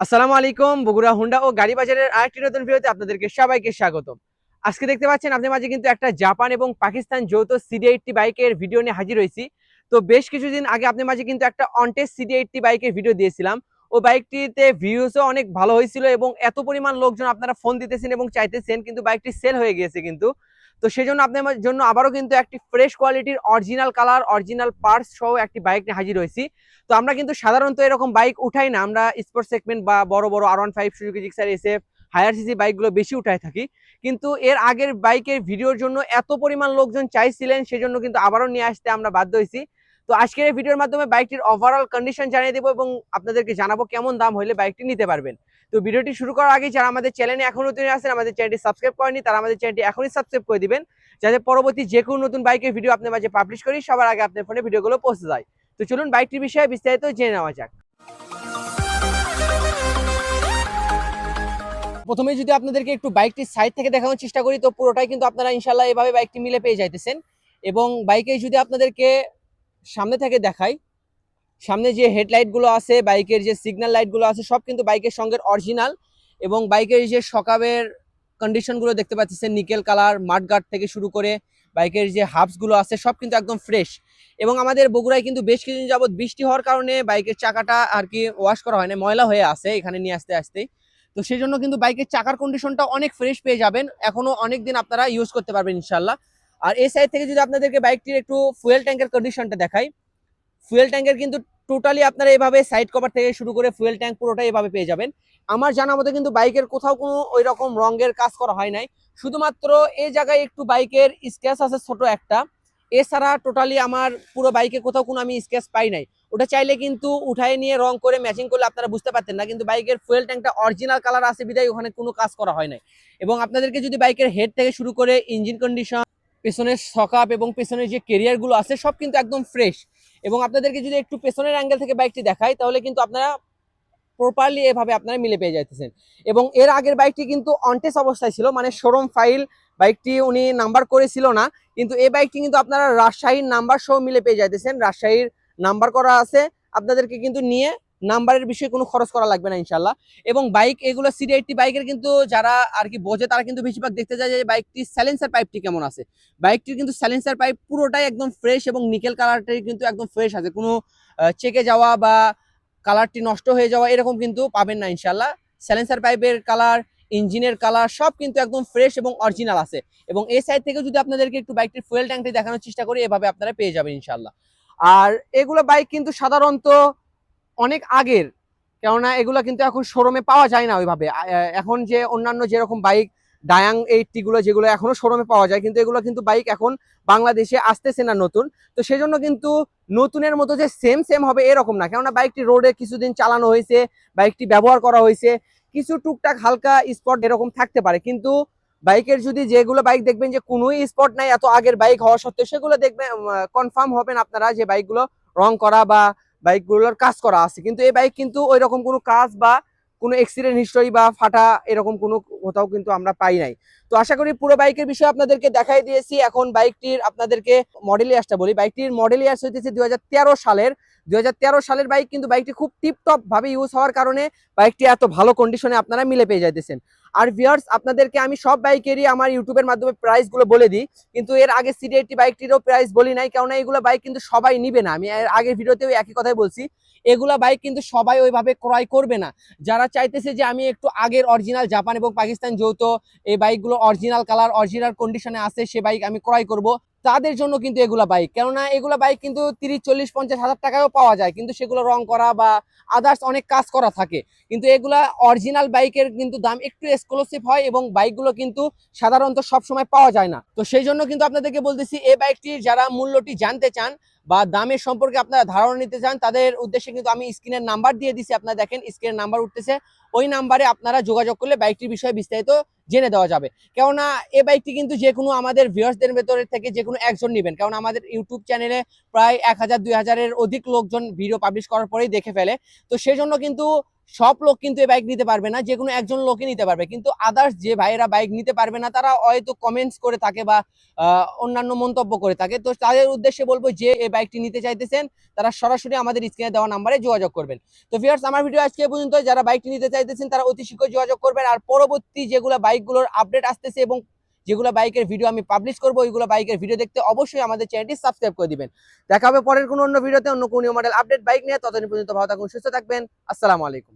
আসসালামু আলাইকুম, বগুড়া, হুন্ডা ও গাড়ি বাজারের আরেকটি নতুন ভিডিওতে আপনাদেরকে সবাইকে স্বাগতম। আজকে দেখতে পাচ্ছেন আপনাদের মাঝে কিন্তু একটা জাপান এবং পাকিস্তান যৌথ সিডি এইটটি বাইকের ভিডিও নিয়ে হাজির হয়েছি। তো বেশ কিছুদিন আগে আপনাদের মাঝে কিন্তু একটা অনটেস সিডি এইটটি বাইকের ভিডিও দিয়েছিলাম। ও বাইকটিতে ভিউজও অনেক ভালো হয়েছিল এবং এত পরিমাণ লোকজন আপনারা ফোন দিতেছেন এবং চাইতেছেন, কিন্তু বাইকটি সেল হয়ে গিয়েছে কিন্তু। তো সেই জন্য আপনাদের জন্য আবারও কিন্তু একটি ফ্রেশ কোয়ালিটির অরিজিনাল কালার অরিজিনাল পার্টস সহ একটি বাইক নিয়ে হাজির হয়েছি। তো আমরা কিন্তু সাধারণত এরকম বাইক উঠাই না। আমরা স্পোর্টস সেগমেন্ট বা বড় বড় R one five Suzuki Gixxer SF higher CC বাইকগুলো বেশি উঠায় থাকি। কিন্তু এর আগের বাইকের ভিডিওর জন্য এত পরিমাণ লোকজন চাইছিলেন, সেজন্য কিন্তু আবারও নিয়ে আসতে আমরা বাধ্য হয়েছি। তো আজকের এই ভিডিওর মাধ্যমে বাইকটির ওভারঅল কন্ডিশন জানিয়ে দেবো এবং আপনাদেরকে জানাব কেমন দাম হলে বাইকটি নিতে পারবেন। তো ভিডিওটি শুরু করার আগে যারা আমাদের চ্যানেলে এখন নতুন আছেন, আমাদের চ্যানেলটি সাবস্ক্রাইব করেনি তারা আমাদের চ্যানেলটি এখনই সাবস্ক্রাইব করে দিবেন, যাতে পরবর্তী যে কোনো নতুন বাইকের ভিডিও আপনার মাঝে পাবলিশ করি, সবার আগে আপনার ফোনে ভিডিওগুলো পৌঁছে যায়। তো চলুন বাইকটির বিষয়ে বিস্তারিত জেনে নেওয়া যাক। প্রথমে যদি আপনাদেরকে একটু বাইকটির সাইড থেকে দেখানোর চেষ্টা করি, তো পুরোটাই কিন্তু আপনারা ইনশাল্লাহ এভাবে বাইকটি মিলে পেয়ে যাইতেছেন। এবং বাইকে যদি আপনাদেরকে সামনে থেকে দেখাই সামনে যে হেডলাইটগুলো আছে, বাইকের যে সিগন্যাল লাইটগুলো আছে, সব কিন্তু বাইকের সঙ্গে অরিজিনাল এবং বাইকের যে সকাবের কন্ডিশনগুলো দেখতে পাচ্ছেন নিকেল কালার মাঠগার্ড থেকে শুরু করে বাইকের যে হাবসগুলো আছে, সব কিন্তু একদম ফ্রেশ এবং আমাদের বগুড়ায় কিন্তু বেশ কিছুদিন যাবত বৃষ্টি হওয়ার কারণে বাইকের চাকাটা আর কি ওয়াশ করা হয় না ময়লা হয়ে আছে এখানে নিয়ে আসতে আসতেই তো সেই জন্য কিন্তু বাইকের চাকার কন্ডিশনটা অনেক ফ্রেশ পেয়ে যাবেন এখনও অনেক দিন আপনারা ইউজ করতে পারবেন ইনশাল্লাহ আর এই সাইড থেকে যদি আপনাদেরকে বাইকটির একটু ফুয়েল ট্যাঙ্কের কন্ডিশনটা দেখাই ফুয়েল ট্যাঙ্কের কিন্তু টোটালি আপনারা এভাবে সাইড কভার থেকে শুরু করে ফুয়েল ট্যাঙ্ক পুরোটাই এভাবে পেয়ে যাবেন। আমার জানা মতে কিন্তু বাইকের কোথাও কোনো ওই রকম রঙের কাজ করা হয় নাই। শুধুমাত্র এই জায়গায় একটু বাইকের স্ক্র্যাচ আছে ছোট একটা। এছাড়া টোটালি আমার পুরো বাইকে কোথাও কোনো আমি স্ক্র্যাচ পাই নাই। ওটা চাইলে কিন্তু উঠায় নিয়ে রং করে ম্যাচিং করলে আপনারা বুঝতে পারতেন না, কিন্তু বাইকের ফুয়েল ট্যাঙ্কটা অরিজিনাল কালার আছে বিদায় ওখানে কোনো কাজ করা হয় নাই। এবং আপনাদেরকে যদি বাইকের হেড থেকে শুরু করে ইঞ্জিন কন্ডিশন পেছনের সকাপ এবং পেছনের যে কেরিয়ারগুলো আছে সব কিন্তু একদম ফ্রেশ এবং আপনাদেরকে যদি একটু পেছনের অ্যাঙ্গেল থেকে বাইকটি দেখাই, তাহলে কিন্তু আপনারা প্রপারলি এভাবে আপনারা মিলে পেয়ে যাইতেছেন। এবং এর আগের বাইকটি কিন্তু অনটেস অবস্থায় ছিল মানে শোরুম ফাইল বাইকটি উনি নাম্বার করেছিল না, কিন্তু এই বাইকটি কিন্তু আপনারা রাজশাহীর নাম্বার সহ মিলে পেয়ে যাইতেছেন। রাজশাহীর নাম্বার করা আছে, আপনাদেরকে কিন্তু নিয়ে নাম্বারের বিষয়ে কোনো খরচ করা লাগবে না ইনশাল্লাহ এবং বাইক, এগুলো সিডি এইটটি বাইকের কিন্তু যারা আর কি বোঝে, তারা কিন্তু বেশিরভাগ দেখতে যায় যে বাইকটি স্যালেন্সার পাইপটি কেমন আছে। বাইকটির কিন্তু স্যালেন্সার পাইপ পুরোটাই একদম ফ্রেশ এবং নিকেল কালারটাই কিন্তু একদম ফ্রেশ আছে। কোনো চেকে যাওয়া বা কালারটি নষ্ট হয়ে যাওয়া এরকম কিন্তু পাবেন না ইনশাল্লাহ স্যালেন্সার পাইপের কালার ইঞ্জিনের কালার সব কিন্তু একদম ফ্রেশ এবং অরিজিনাল আছে। এবং এই সাইড থেকে যদি আপনাদেরকে একটু বাইকটির ফুয়েল ট্যাঙ্কটি দেখানোর চেষ্টা করি, এভাবে আপনারা পেয়ে যাবেন ইনশাল্লাহ আর এগুলো বাইক কিন্তু সাধারণত অনেক আগের। কেননা এগুলো কিন্তু এখন শোরুমে পাওয়া যায় না ওইভাবে। এখন যে অন্যান্য যেরকম বাইক ডায়াং এইটটি গুলো যেগুলো এখনও শোরুমে পাওয়া যায়, কিন্তু এগুলো কিন্তু বাইক এখন বাংলাদেশে আসতেছে না নতুন। তো সেজন্য কিন্তু নতুনের মতো যে সেম সেম হবে এরকম না। কেননা বাইকটি রোডে কিছুদিন চালানো হয়েছে বাইকটি ব্যবহার করা হয়েছে। কিছু টুকটাক হালকা স্পট এরকম থাকতে পারে। কিন্তু বাইকের যদি যেগুলো বাইক দেখবেন যে কোনোই স্পট নাই, এত আগের বাইক হওয়া সত্ত্বেও সেগুলো দেখবেন কনফার্ম হবেন আপনারা যে বাইকগুলো রং করা বা বাইকগুলোর কাজ করা আছে। কিন্তু এই বাইক কিন্তু ওই রকম কোনো কাজ বা কোনো অ্যাক্সিডেন্ট হিস্টোরি বা ফাটা এরকম কোনো কোথাও কিন্তু আমরা পাই নাই। তো আশা করি পুরো বাইকের বিষয়ে আপনাদেরকে দেখাই দিয়েছি। এখন বাইকটির আপনাদেরকে মডেল ইয়ার্সটা বলি। বাইকটির মডেল ইয়ার্স হইতেছে দুই সালের। দুই সালের বাইক কিন্তু বাইকটি খুব টিপটপ ভাবে ইউজ হওয়ার কারণে বাইকটি এত ভালো কন্ডিশনে আপনারা মিলে পেয়ে যাইতেছেন। আর ভিউয়ার্স আপনাদেরকে আমি সব বাইকেরই আমার ইউটিউবের মাধ্যমে প্রাইসগুলো বলে দিই। কিন্তু এর আগে সিডি এইটটি বাইকটিরও প্রাইস বলি নাই, কেননা এগুলো বাইক কিন্তু সবাই নিবে না। আমি এর আগের ভিডিওতেও একই কথাই বলছি। এগুলা বাইক কিন্তু সবাই ওইভাবে ক্রয় করবে না। যারা চাইতেছে যে আমি একটু আগের অরিজিনাল জাপান এবং পাকিস্তান যৌথ এই বাইকগুলো অরিজিনাল কালার অরিজিনাল কন্ডিশনে আছে, সে বাইক আমি ক্রয় করব। তাদের জন্য কিন্তু এগুলা বাইক কেননা এগুলা বাইক কিন্তু তিরিশ, চল্লিশ, পঞ্চাশ হাজার টাকায়ও পাওয়া যায়। কিন্তু সেগুলো রং করা বা আদার্স অনেক কাজ করা থাকে। কিন্তু এগুলা অরিজিনাল বাইকের কিন্তু দাম একটু এক্সক্লুসিভ হয় এবং বাইকগুলো কিন্তু সাধারণত সব সময় পাওয়া যায় না। তো সেই জন্য কিন্তু আপনাদেরকে বলতেছি, এই বাইকটির যারা মূল্যটি জানতে চান বা দামের সম্পর্কে আপনারা ধারণা নিতে চান, তাদের উদ্দেশ্যে কিন্তু আমি স্ক্রিনের নাম্বার দিয়ে দিছি। আপনারা দেখেন স্ক্রিনের নাম্বার উঠতেছে। ওই নাম্বারে আপনারা যোগাযোগ করলে বাইকটির বিষয়ে বিস্তারিত জেনে দেওয়া যাবে। কেননা এ বাইকটি কিন্তু যে কোনো আমাদের ভিউয়ার্সদের ভেতরে থেকে যে কোনো একজন নেবেন। কারণ আমাদের ইউটিউব চ্যানেলে প্রায় এক হাজার, দুই হাজারের অধিক লোকজন ভিডিও পাবলিশ করার পরেই দেখে ফেলে। তো সেই জন্য কিন্তু সব লোক কিন্তু এই বাইক নিতে পারবে না যে কোনো একজন লোকই নিতে পারবে। কিন্তু আদার্স যে ভাইয়েরা বাইক নিতে পারবে না, তারা হয়তো কমেন্টস করে থাকে বা অন্যান্য মন্তব্য করে থাকে। তো তাদের উদ্দেশ্যে বলব যে এই বাইকটি নিতে চাইতেছেন, তারা সরাসরি আমাদের স্ক্রিনে দেওয়া নাম্বারে যোগাযোগ করবেন। তো ভিউয়ার্স আমার ভিডিও আজকে পর্যন্ত যারা বাইকটি নিতে চাইতেছেন, তারা অতি শীঘ্রই যোগাযোগ করবেন। আর পরবর্তী যেগুলো বাইকগুলোর আপডেট আসতেছে এবং যেগুলো বাইকের ভিডিও আমি পাবলিশ করব, ওইগুলো বাইকের ভিডিও দেখতে অবশ্যই আমাদের চ্যানেলটি সাবস্ক্রাইব করে দিবেন। দেখা হবে পরের কোনো অন্য ভিডিওতে অন্য কোনো মডেল আপডেট বাইক নিয়ে। ততদিন পর্যন্ত ভালো থাকুন, সুস্থ থাকবেন। আসসালামু আলাইকুম।